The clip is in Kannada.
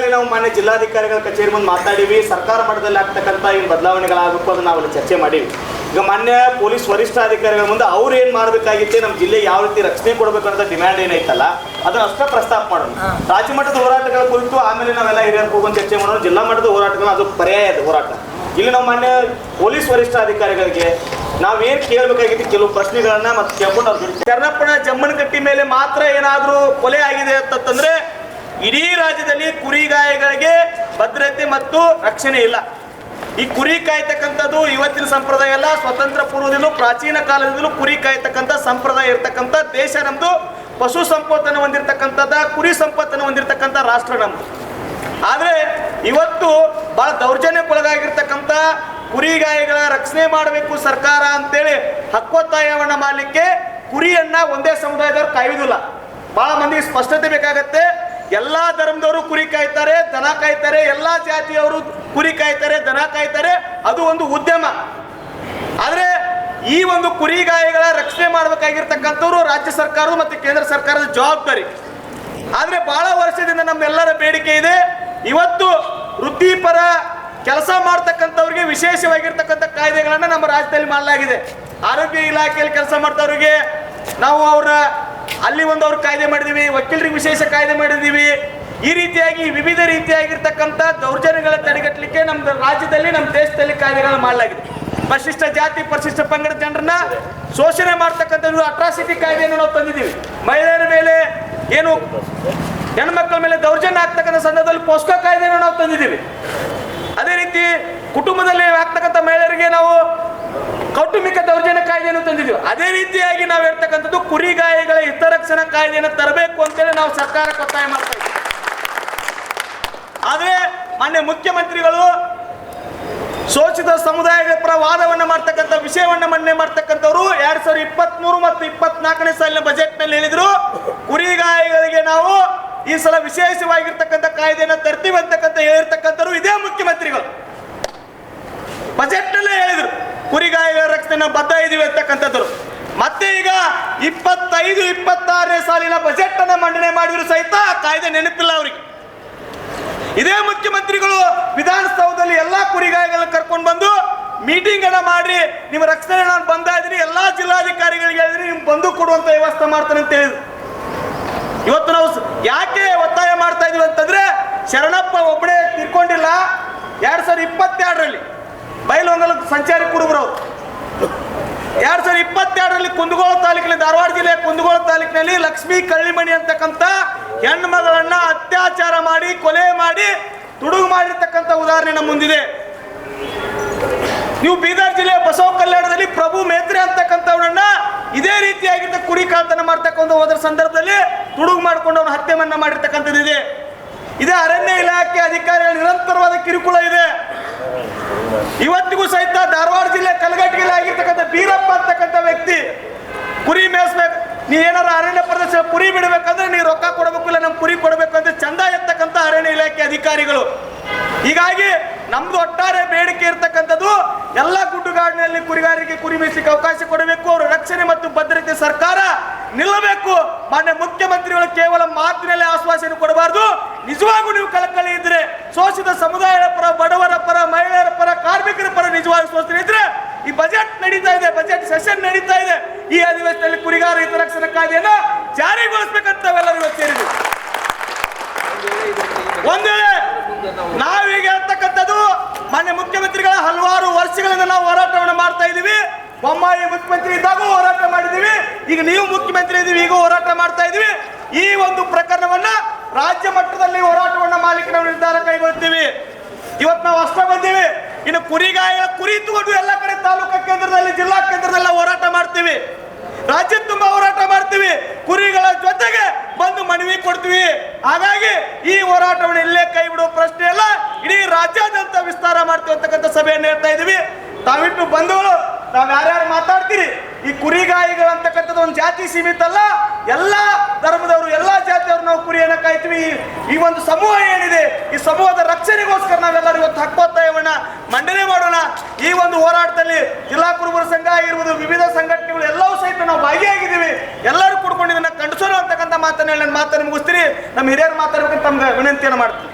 ಈಗಾಗಲೇ ನಾವು ಮಾನ್ಯ ಜಿಲ್ಲಾಧಿಕಾರಿಗಳ ಕಚೇರಿ ಮುಂದೆ ಮಾತಾಡೀವಿ ಸರ್ಕಾರ ಮಟ್ಟದಲ್ಲಿ ಆಗ್ತಕ್ಕಂಥ ಏನು ಬದಲಾವಣೆಗಳಾಗಬೇಕು ಅದನ್ನು ನಾವು ಅಲ್ಲಿ ಚರ್ಚೆ ಮಾಡೀವಿ ಈಗ ಮಾನ್ಯ ಪೊಲೀಸ್ ವರಿಷ್ಠಾಧಿಕಾರಿಗಳ ಮುಂದೆ ಅವ್ರು ಏನು ಮಾಡಬೇಕಾಗಿತ್ತೆ ನಮ್ಮ ಜಿಲ್ಲೆ ಯಾವ ರೀತಿ ರಕ್ಷಣೆ ಕೊಡಬೇಕಂತ ಡಿಮ್ಯಾಂಡ್ ಏನೈತಲ್ಲ ಅದನ್ನು ಅಷ್ಟೇ ಪ್ರಸ್ತಾಪ ಮಾಡೋಣ. ರಾಜ್ಯ ಮಟ್ಟದ ಹೋರಾಟಗಳ ಕುರಿತು ಆಮೇಲೆ ನಾವೆಲ್ಲ ಹಿರಿಯರು ಹೋಗೋದು ಚರ್ಚೆ ಮಾಡೋಣ. ಜಿಲ್ಲಾ ಮಟ್ಟದ ಹೋರಾಟಗಳು ಅದು ಪರ್ಯಾಯ ಅದು ಹೋರಾಟ. ಇಲ್ಲಿ ನಾವು ಮಾನ್ಯ ಪೊಲೀಸ್ ವರಿಷ್ಠಾಧಿಕಾರಿಗಳಿಗೆ ನಾವೇನು ಕೇಳಬೇಕಾಗಿತ್ತು ಕೆಲವು ಪ್ರಶ್ನೆಗಳನ್ನ ಮತ್ತೆ ಕೇಳ್ಕೊಂಡು ಅವ್ರು ಕರ್ನಪ್ಪಣ ಜಮ್ಮನಕಟ್ಟಿ ಮೇಲೆ ಮಾತ್ರ ಏನಾದರೂ ಕೊಲೆ ಆಗಿದೆ ಅಂತಂದ್ರೆ ಇಡೀ ರಾಜ್ಯದಲ್ಲಿ ಕುರಿಗಾಯಿಗಳಿಗೆ ಭದ್ರತೆ ಮತ್ತು ರಕ್ಷಣೆ ಇಲ್ಲ. ಈ ಕುರಿ ಕಾಯ್ತಕ್ಕಂಥದ್ದು ಇವತ್ತಿನ ಸಂಪ್ರದಾಯ ಅಲ್ಲ, ಸ್ವತಂತ್ರ ಪೂರ್ವದಿಂದಲೂ ಪ್ರಾಚೀನ ಕಾಲದಿಂದಲೂ ಕುರಿ ಕಾಯ್ತಕ್ಕಂಥ ಸಂಪ್ರದಾಯ ಇರತಕ್ಕಂಥ ದೇಶ ನಮ್ದು. ಪಶು ಸಂಪತ್ತನ್ನು ಹೊಂದಿರತಕ್ಕಂಥದ್ದ, ಕುರಿ ಸಂಪತ್ತನ್ನು ಹೊಂದಿರತಕ್ಕಂಥ ರಾಷ್ಟ್ರ ನಮ್ದು. ಆದ್ರೆ ಇವತ್ತು ಬಹಳ ದೌರ್ಜನ್ಯಕ್ಕೊಳಗಾಗಿರ್ತಕ್ಕಂಥ ಕುರಿಗಾಯಿಗಳ ರಕ್ಷಣೆ ಮಾಡಬೇಕು ಸರ್ಕಾರ ಅಂತೇಳಿ ಹಕ್ಕೊತ್ತಾಯವನ್ನ ಮಾಡಲಿಕ್ಕೆ ಕುರಿಯನ್ನ ಒಂದೇ ಸಮುದಾಯದವ್ರು ಕಾಯುವುದಿಲ್ಲ ಬಹಳ ಮಂದಿಗೆ ಸ್ಪಷ್ಟತೆ ಬೇಕಾಗತ್ತೆ. ಎಲ್ಲಾ ಧರ್ಮದವರು ಕುರಿ ಕಾಯ್ತಾರೆ, ದನ ಕಾಯ್ತಾರೆ, ಎಲ್ಲಾ ಜಾತಿಯವರು ಕುರಿ ಕಾಯ್ತಾರೆ, ದನ ಕಾಯ್ತಾರೆ, ಅದು ಒಂದು ಉದ್ಯಮ. ಆದರೆ ಈ ಒಂದು ಕುರಿಗಾಯಿಗಳ ರಕ್ಷಣೆ ಮಾಡಬೇಕಾಗಿರ್ತಕ್ಕಂಥವ್ರು ರಾಜ್ಯ ಸರ್ಕಾರ ಮತ್ತು ಕೇಂದ್ರ ಸರ್ಕಾರದ ಜವಾಬ್ದಾರಿ. ಆದರೆ ಬಹಳ ವರ್ಷದಿಂದ ನಮ್ಮೆಲ್ಲರ ಬೇಡಿಕೆ ಇದೆ, ಇವತ್ತು ವೃತ್ತಿಪರ ಕೆಲಸ ಮಾಡ್ತಕ್ಕಂಥವ್ರಿಗೆ ವಿಶೇಷವಾಗಿರ್ತಕ್ಕಂಥ ಕಾಯ್ದೆಗಳನ್ನು ನಮ್ಮ ರಾಜ್ಯದಲ್ಲಿ ಮಾಡಲಾಗಿದೆ. ಆರೋಗ್ಯ ಇಲಾಖೆಯಲ್ಲಿ ಕೆಲಸ ಮಾಡ್ತವ್ರಿಗೆ ನಾವು ಅವ್ರ ಅಲ್ಲಿ ಒಂದು ಅವ್ರ ಕಾಯ್ದೆ ಮಾಡಿದೀವಿ, ವಕೀಲರಿಗೆ ವಿಶೇಷ ಕಾಯ್ದೆ ಮಾಡಿದೀವಿ. ಈ ರೀತಿಯಾಗಿ ವಿವಿಧ ರೀತಿಯಾಗಿರ್ತಕ್ಕಂಥ ದೌರ್ಜನ್ಯಗಳ ತಡೆಗಟ್ಟಲಿಕ್ಕೆ ನಮ್ಮ ರಾಜ್ಯದಲ್ಲಿ ನಮ್ಮ ದೇಶದಲ್ಲಿ ಕಾಯ್ದೆಗಳನ್ನು ಮಾಡಲಾಗಿದೆ. ಪರಿಶಿಷ್ಟ ಜಾತಿ, ಪರಿಶಿಷ್ಟ ಪಂಗಡ ಜನರನ್ನ ಶೋಷಣೆ ಮಾಡ್ತಕ್ಕಂಥ ಅಟ್ರಾಸಿಟಿ ಕಾಯ್ದೆಯನ್ನು ನಾವು ತಂದಿದ್ದೀವಿ. ಮಹಿಳೆಯರ ಮೇಲೆ ಏನು ಹೆಣ್ಮಕ್ಳ ಮೇಲೆ ದೌರ್ಜನ್ಯ ಆಗ್ತಕ್ಕಂಥ ಸಂದರ್ಭದಲ್ಲಿ ಪೋಸ್ಕೋ ಕಾಯ್ದೆಯನ್ನು ನಾವು ತಂದಿದ್ದೀವಿ. ಅದೇ ರೀತಿ ಕುಟುಂಬದಲ್ಲಿ ಆಗ್ತಕ್ಕಂಥ ಮಹಿಳೆಯರಿಗೆ ನಾವು ಕೌಟುಂಬಿಕ ದೌರ್ಜನ್ಯ ಕಾಯ್ದೆಯನ್ನು ತಂದಿದ್ದೀವಿ. ಅದೇ ರೀತಿಯಾಗಿ ನಾವು ಹೇಳ್ತಕ್ಕಂಥದ್ದು ಕುರಿಗಾಯಿಗಳ ಹಿತರಕ್ಷಣಾ ಕಾಯ್ದೆಯನ್ನು ತರಬೇಕು ಅಂತೇಳಿ ನಾವು ಸರ್ಕಾರಕ್ಕೆ ಒತ್ತಾಯ ಮಾಡ್ತಾ ಇದ್ದೀವಿ. ಆದ್ರೆ ಮಾನ್ಯ ಮುಖ್ಯಮಂತ್ರಿಗಳು ಶೋಷಿತ ಸಮುದಾಯದ ಪರ ವಾದವನ್ನು ಮಾಡ್ತಕ್ಕಂಥ ವಿಷಯವನ್ನ ಮನ್ನೆ ಮಾಡ್ತಕ್ಕಂಥವ್ರು ಎರಡ್ ಸಾವಿರದ ಇಪ್ಪತ್ತ್ ಮೂರು ಮತ್ತು ಇಪ್ಪತ್ನಾಲ್ಕನೇ ಸಾಲಿನ ಬಜೆಟ್ನಲ್ಲಿ ಹೇಳಿದ್ರು ಕುರಿಗಾಯಿಗಳಿಗೆ ನಾವು ಈ ಸಲ ವಿಶೇಷವಾಗಿರ್ತಕ್ಕಂಥ ಕಾಯ್ದೆಯನ್ನು ತರ್ತೀವಿ ಅಂತಕ್ಕಂಥ ಹೇಳಿರ್ತಕ್ಕಂಥವ್ರು ಇದೇ ಮುಖ್ಯಮಂತ್ರಿಗಳು. ಬಜೆಟ್ ನಲ್ಲೇ ಹೇಳಿದ್ರು. ಕುರಿಗಾಯಿಗಳ ರಕ್ಷಣೆ ಬದ್ಧ ಇದೀವಿ ಅಂತಕ್ಕಂಥದ್ದು. ಮತ್ತೆ ಈಗ ಇಪ್ಪತ್ತೈದು, ಇಪ್ಪತ್ತಾರನೇ ಸಾಲಿನ ಬಜೆಟ್ ಅನ್ನ ಮಂಡನೆ ಮಾಡಿದ್ರು ಸಹಿತ ಕಾಯ್ದೆ ನೆನಪಿಲ್ಲ ಅವರಿಗೆ. ಇದೇ ಮುಖ್ಯಮಂತ್ರಿಗಳು ವಿಧಾನಸೌಧದಲ್ಲಿ ಎಲ್ಲಾ ಕುರಿಗಾಯಿಗಳನ್ನ ಕರ್ಕೊಂಡು ಬಂದು ಮೀಟಿಂಗ್ ಅನ್ನ ಮಾಡಿ ನಿಮ್ಮ ರಕ್ಷಣೆ ನಾನು ಬಂದ ಇದ್ದೀನಿ, ಎಲ್ಲಾ ಜಿಲ್ಲಾಧಿಕಾರಿಗಳಿಗೆ ಹೇಳಿದ್ರಿ ನಿಮ್ ಬಂದು ಕೊಡುವಂತ ವ್ಯವಸ್ಥೆ ಮಾಡ್ತಾನೆ ಅಂತ ಹೇಳಿದ್ರು. ಇವತ್ತು ನಾವು ಯಾಕೆ ಒತ್ತಾಯ ಮಾಡ್ತಾ ಇದೀವಿ ಅಂತಂದ್ರೆ ಶರಣಪ್ಪ ಒಬ್ಬನೇ ತಿರ್ಕೊಂಡಿಲ್ಲ. ಎರಡ್ ಸಾವಿರದ ಇಪ್ಪತ್ತೆರಡರಲ್ಲಿ ಬೈಲೊಂಗಲ ಸಂಚಾರಿ ಕುರುಬರು. ಎರಡ್ ಸಾವಿರದ ಇಪ್ಪತ್ತೆರಡರಲ್ಲಿ ಕುಂದಗೋಳ ತಾಲೂಕಿನಲ್ಲಿ ಧಾರವಾಡ ಜಿಲ್ಲೆಯ ಕುಂದಗೋಳ ತಾಲೂಕಿನಲ್ಲಿ ಲಕ್ಷ್ಮೀ ಕಳ್ಳಿಮಣಿ ಅಂತಕ್ಕಂಥ ಹೆಣ್ಣು ಮಗಳನ್ನ ಅತ್ಯಾಚಾರ ಮಾಡಿ, ಕೊಲೆ ಮಾಡಿ ತುಡುಗು ಮಾಡಿರ್ತಕ್ಕಂಥ ಉದಾಹರಣೆ ನಮ್ಮ ಮುಂದಿದೆ. ನೀವು ಬೀದರ್ ಜಿಲ್ಲೆಯ ಬಸವ ಕಲ್ಯಾಣದಲ್ಲಿ ಪ್ರಭು ಮೇತ್ರೆ ಅಂತಕ್ಕಂಥವ್ರನ್ನ ಇದೇ ರೀತಿಯಾಗಿದ್ದ ಕುರಿ ಕಾತನ ಮಾಡ್ತಕ್ಕಂಥ ಹೋದ್ರ ಸಂದರ್ಭದಲ್ಲಿ ತುಡುಗು ಮಾಡಿಕೊಂಡು ಅವನ ಮಾಡಿರ್ತಕ್ಕಂಥದ್ದು ಇದೆ ಇದೇ ಅರಣ್ಯ ಇಲಾಖೆ ಅಧಿಕಾರಿಗಳ ನಿರಂತರವಾದ ಕಿರುಕುಳ ಇದೆ. ಇವತ್ತಿಗೂ ಸಹಿತ ಧಾರವಾಡ ಜಿಲ್ಲೆ ಕಲಗಟ್ಟಿಗೆಲ್ಲ ಆಗಿರ್ತಕ್ಕಂಥ ಬೀರಪ್ಪ ಅಂತಕ್ಕಂಥ ವ್ಯಕ್ತಿ, ಕುರಿ ಮೇಯಿಸ್ಬೇಕು. ನೀ ಏನಾರ ಅರಣ್ಯ ಪ್ರದೇಶ ಕುರಿ ಬಿಡಬೇಕಂದ್ರೆ ನೀವು ರೊಕ್ಕ ಕೊಡಬೇಕು ಇಲ್ಲ ನಮ್ಮ ಕುರಿ ಅಂತ ಚಂದ ಎತ್ತಕ್ಕಂಥ ಅರಣ್ಯ ಇಲಾಖೆ ಅಧಿಕಾರಿಗಳು. ಹೀಗಾಗಿ ನಮ್ದು ಒಟ್ಟಾರೆ ಬೇಡಿಕೆ ಇರ್ತಕ್ಕಂಥದ್ದು, ಎಲ್ಲ ಗುಡ್ಡುಗಾಡಿನಲ್ಲಿ ಕುರಿಗಾರಿಕೆ ಕುರಿ ಮೇಯಿಸಲಿಕ್ಕೆ ಅವಕಾಶ ಕೊಡಬೇಕು. ಅವರ ರಕ್ಷಣೆ ಮತ್ತು ಭದ್ರತೆ ಸರ್ಕಾರ ನಿಲ್ಲಬೇಕು. ಮಾನ್ಯ ಮುಖ್ಯಮಂತ್ರಿಗಳು ಕೇವಲ ಮಾತಿನಲ್ಲಿ ಆಶ್ವಾಸನೆ ಕೊಡಬಾರ್ದು. ನಿಜವಾಗೂ ನೀವು ಕಳಕಳಿ ಇದ್ರೆ ಶೋಷಿತ ಸಮುದಾಯದ ಪರ, ಬಡವರ ಪರ, ಮಹಿಳೆಯರ ಪರ, ಕಾರ್ಮಿಕರ ಪರ ನಿಜವಾಗಿ ಶೋಷಣೆ ಇದ್ರೆ ಈ ಬಜೆಟ್ ನಡೀತಾ ಇದೆ ಬಜೆಟ್ ಸೆಷನ್ ನಡೀತಾ ಇದೆ. ಈ ಅಧಿವೇಶನದಲ್ಲಿ ಕುರಿಗಾರ ಹಿತರಕ್ಷಣಾ ಕಾಯ್ದೆಯನ್ನ ಜಾರಿಗೊಳಿಸಬೇಕಂತ ನಾವೆಲ್ಲರೂ ಇವತ್ತು ಸೇರಿದ್ವಿ. ಒಂದ್ ವೇಳೆ ನಾವೀಗ ಹೇಳ್ತಕ್ಕಂಥದ್ದು ಮಾನ್ಯ ಮುಖ್ಯಮಂತ್ರಿಗಳ ಹಲವಾರು ವರ್ಷಗಳಿಂದ ನಾವು ಹೋರಾಟವನ್ನು ಮಾಡ್ತಾ ಇದೀವಿ ಬೊಮ್ಮಾಯಿ ಮುಖ್ಯಮಂತ್ರಿ ಇದ್ದಾಗೂ ಹೋರಾಟ ಮಾಡಿದೀವಿ ಈಗ ನೀವು ಮುಖ್ಯಮಂತ್ರಿ ಇದ್ದೀವಿ, ಈಗ ಹೋರಾಟ ಮಾಡ್ತಾ ಇದೀವಿ ಈ ಒಂದು ಪ್ರಕರಣವನ್ನ ಮಾಡ್ಲಿಕ್ಕೆ ನಾವು ನಿರ್ಧಾರ ಕೈಗೊಳ್ತೀವಿ ಇವತ್ತು ನಾವು ಅಷ್ಟ ಬಂದೀವಿ. ಇನ್ನು ಕುರಿಗಾಯ ಕುರಿ ತಗೊಂಡು ಎಲ್ಲ ಕಡೆ ತಾಲೂಕಾ ಕೇಂದ್ರದಲ್ಲಿ, ಜಿಲ್ಲಾ ಕೇಂದ್ರದಲ್ಲಿ ಹೋರಾಟ ಮಾಡ್ತೀವಿ. ರಾಜ್ಯ ತುಂಬಾ ಹೋರಾಟ ಮಾಡ್ತೀವಿ. ಕುರಿಗಳ ಜೊತೆಗೆ ಬಂದು ಮನವಿ ಕೊಡ್ತೀವಿ. ಹಾಗಾಗಿ ಈ ಹೋರಾಟವನ್ನು ಇಲ್ಲೇ ಕೈ ಬಿಡುವ ಪ್ರಶ್ನೆ ಅಲ್ಲ ಇಡೀ ರಾಜ್ಯಾದ್ಯಂತ ವಿಸ್ತಾರ ಮಾಡ್ತೀವಿ ಅಂತಕ್ಕಂಥ ಸಭೆಯನ್ನು ಹೇಳ್ತಾ ಇದೀವಿ ತಾವಿಟ್ಟು ಬಂಧುಗಳು ತಾವ್ ಯಾರ್ಯಾರು ಮಾತಾಡ್ತೀರಿ? ಈ ಕುರಿಗಾಯಿಗಳಂತಕ್ಕಂಥದ್ದು ಒಂದು ಜಾತಿ ಸೀಮಿತ ಅಲ್ಲ. ಎಲ್ಲಾ ಧರ್ಮದವರು ಕುರಿಯನ್ನ ಈ- ಒಂದು ಸಮೂಹ ಏನಿದೆ, ಈ ಸಮೂಹದ ರಕ್ಷಣೆಗೋಸ್ಕರ ನಾವೆಲ್ಲರೂ ಇವತ್ತು ಹಕ್ಕೊತ್ತಾಯವನ್ನ ಮಂಡನೆ ಮಾಡೋಣ. ಈ ಒಂದು ಹೋರಾಟದಲ್ಲಿ ಜಿಲ್ಲಾ ಕುರುಬರ ಸಂಘ ಆಗಿರ್ಬೋದು, ವಿವಿಧ ಸಂಘಟನೆಗಳು ಎಲ್ಲವೂ ಸಹಿತ ನಾವು ಭಾಗಿಯಾಗಿದ್ದೀವಿ. ಎಲ್ಲರೂ ಕೂಡ್ಕೊಂಡು ಇದನ್ನ ಅಂತಕ್ಕಂಥ ಮಾತನ್ನ ಹೇಳಿ, ನನ್ನ ಮಾತನ್ನು ಮುಗಿಸ್ತೀನಿ. ನಮ್ಮ ಹಿರಿಯರು ಮಾತಾಡ್ಬೇಕಂತ ತಮ್ಗೆ ವಿನಂತಿಯನ್ನು ಮಾಡ್ತೀನಿ.